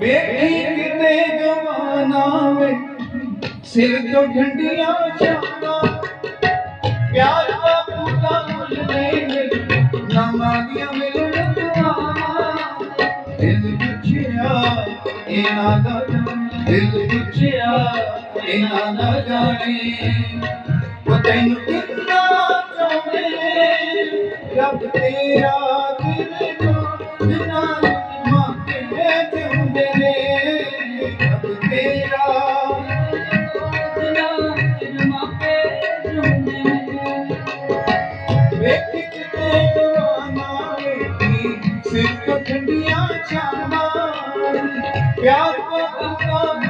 ਵੇਖੀ ਕਿਤੇ ਜਵਾਨਾ ਵੇ, ਸਿਰ ਤੋਂ ਠੰਡੀਆਂ ਸ਼ਾਮਾਂ ਪਿਆਰ ਬਾਪੂ ਦਾ ਮੁੱਲ ਨਹੀਂ ਮਿਲ, ਨਾਮਾਂ ਦੀਆਂ ਮਿਲਣ ਦੁਆਵਾਂ। ਦਿਲ ਪੁੱਛਿਆ, ਇਹਨਾਂ ਦਾ ਦਿਲ ਪੁੱਛਿਆ, ਇਹਨਾਂ ਦਾ ਜਾਣੇ। ਉਹ ਤੈਨੂੰ ਕਿੰਨਾ ਚਾਹੁੰਦੇ ਨੇ? ਰੱਬ ਤੇਰਾ ਦਿਲ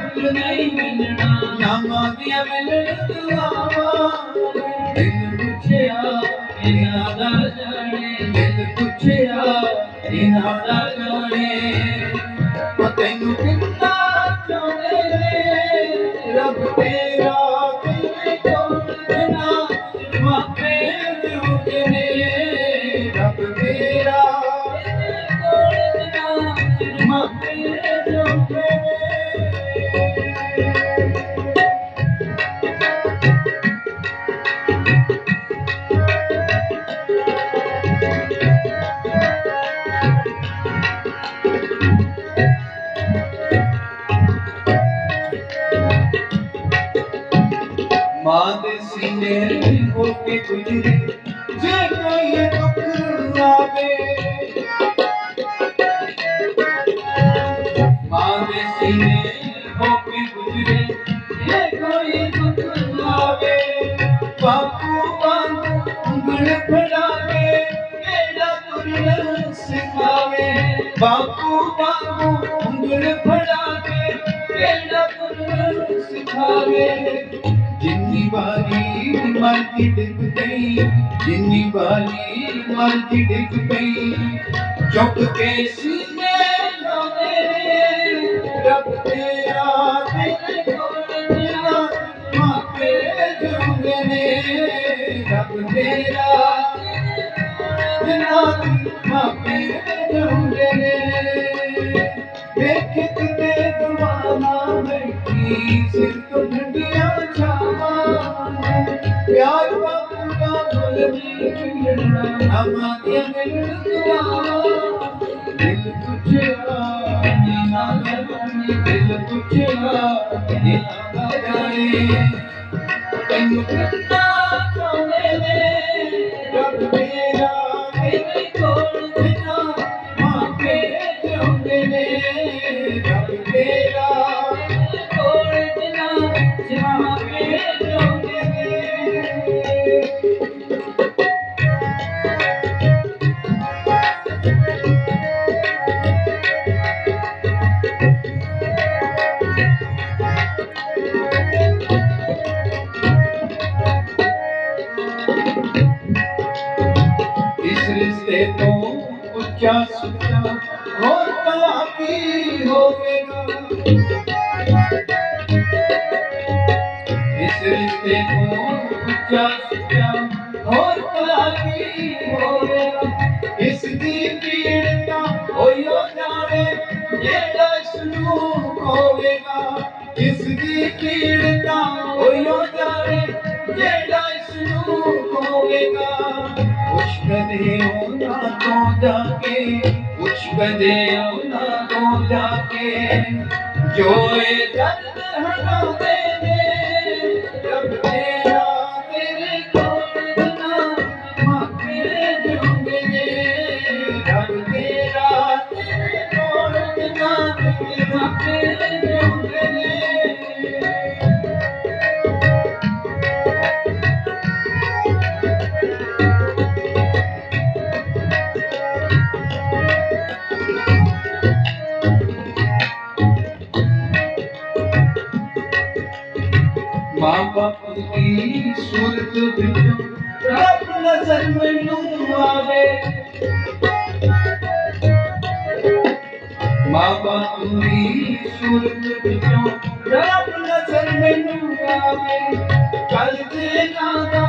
ਦਾ ਮੁੱਲ ਨਹੀਂ ਮਿਲਣਾ ਨਾਮਾਂ ਦੀਆਂ ਮਿਲਣ ਦੁਆਵਾਂ ਦਿਲ ਪੁੱਛਿਆ ਇਹਨਾਂ ਦਾ ਜਾਣੇ ਦਿਲ ਪੁੱਛਿਆ ਇਹਨਾਂ ਦਾ ਜਾਣੇ ਉਹ ਤੈਨੂੰ ਕਿੰਨਾ ਚਾਹੁੰਦੇ ਨੇ ਰੱਬ ਤੇਰਾ ਕਿਵੇਂ ਕੋਲਣਾ ਮਾਪੇ ਜੁਗੇ ਨੇ ਰੱਬ ਤੇਰਾ ਮਾਂ ਦੇ ਸੀਨੇ ਹੋ ਕੇ ਗੁਜਰੇ ਜੇ ਕੋਈ ਦੁੱਖ ਆਵੇ ਮਾਂ ਦੇ ਸੀਨੇ ਹੋ ਕੇ ਗੁਜਰੇ ਜੇ ਕੋਈ ਦੁੱਖ ਆਵੇ ਬਾਪੂ ਵਾਂਗੂ ਉਂਗਲ ਫੜਾ ਕੇ ਤੁਰਨ ਸਿਖਾਵੇ। ਬਾਪੂ ਵਾਂਗੂ ਉਂਗਲ ਫੜਾ ਕੇ ਤੁਰਨ ਸਿਖਾਵੇ। ਜਿੰਨੀ ਵਾਰੀ ਮਰਜ਼ੀ ਡਿੱਗ ਪਈ, ਜਿੰਨੀ ਵਾਰੀ ਮਰਜ਼ੀ ਡਿੱਗ ਪਈ। ਚੁੱਕ ਕੇ ਸੀਨੇ ਲਾਉਂਦੇ ਨੇ, ਰੱਬ ਤੇਰਾ ਤੇਰੇ ਕੋਲ ਮੇਰਾ ਮਾਪੇ ਜੁੰਦੇ ਨੇ। ਰੱਬ ਤੇਰਾ ਬਿਨਾ ਮਾਪੇ ਜੁੰਦੇ ਨੇ। ਵੇਖ ਕਿਤੇ ਦਵਾਨਾ ਬੈਠੀ ਸਿਰ ਦਾ ਮੁੱਲ ਉੱਚਾ ਸੁੱਚਾ ਹੋਰ ਭਲਾ ਕੀ ਹੋਵੇਗਾ? ਇਸ ਰਿਸ਼ਤੇ ਤੋਂ ਉੱਚਾ ਸੁੱਚਾ ਹੋਰ ਭਲਾ ਕੀ ਹੋਵੇਗਾ? ਇਸ ਦੀ ਪੀੜ ਤਾਂ ਹੋਇਓ ਜਾਣੇ ਜਿਹੜਾ ਇਸ ਨੂੰ ਹੋਵੇਗਾ। ਇਸ ਦੀ ਪੀੜ ਤਾਂ ਹੋਇਓ ਜਾਣੇ ਜਿਹੜਾ ਕਦੇ ਉਹਨਾਂ ਤੋਂ ਜਾ ਕੇ, ਕੁਛ ਕਦੇ ਉਹਨਾਂ ਤੋਂ ਜਾ ਕੇ। ਜੋ ਇਹ ਦਰਦ ਹਟਾਉਂਦੇ ਨੇ ਮਾਂ ਬਾਪ ਦੀ ਸੂਰਤ ਵਿੱਚੋਂ ਰੱਬ ਨਜ਼ਰ ਮੈਨੂੰ ਆਵੇ ਮਾਂ ਬਾਪ ਦੀ ਸੂਰਤ ਵਿੱਚੋਂ ਰੱਬ ਨਜ਼ਰ ਮੈਨੂੰ ਆਵੇ ਕੱਲ ਦੇ ਨਾਦਾ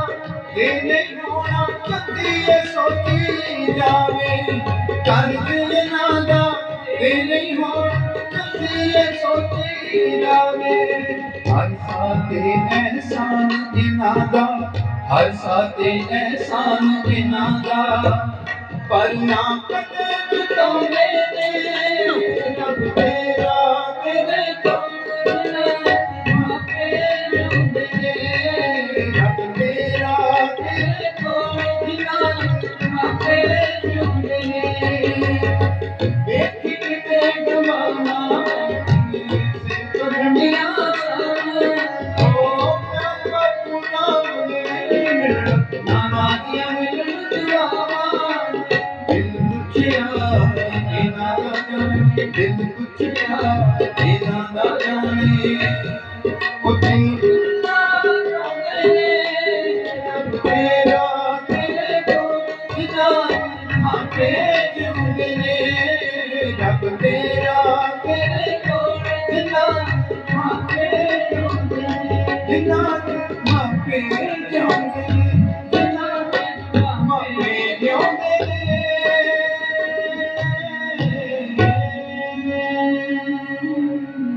ਦੇ ਨਹੀਂ ਹੋਣਾ ਕਦੀ ਇਹ ਸੋਚੀ ਜਾਵੇ। ਕੱਲ ਦੇ ਸਾਤੇ ਐਹਸਾਨ ਜਿਨ੍ਹਾਂ ਦਾ, ਹਰ ਸਾਤੇ ਐਹਸਾਨ ਜਿਨ੍ਹਾਂ ਦਾ। ਪਰ ਨਾ ਕਦੇ ਬਿਤਾਉਂਦੇ ਨੇ ਰੱਬ ਜਾਣੇ ਪੁੱਛਿਆ ਇਹਨਾਂ ਦਾ ਜਾਣੇ ਉਹ ਦਿਨ ਰੱਬ ਤੇਰਾ ਤੇਰੇ ਕੋਲ ਜਿਨਾ ਆਪੇ ਜੁਗੇ ਨੇ ਜਿਨਾ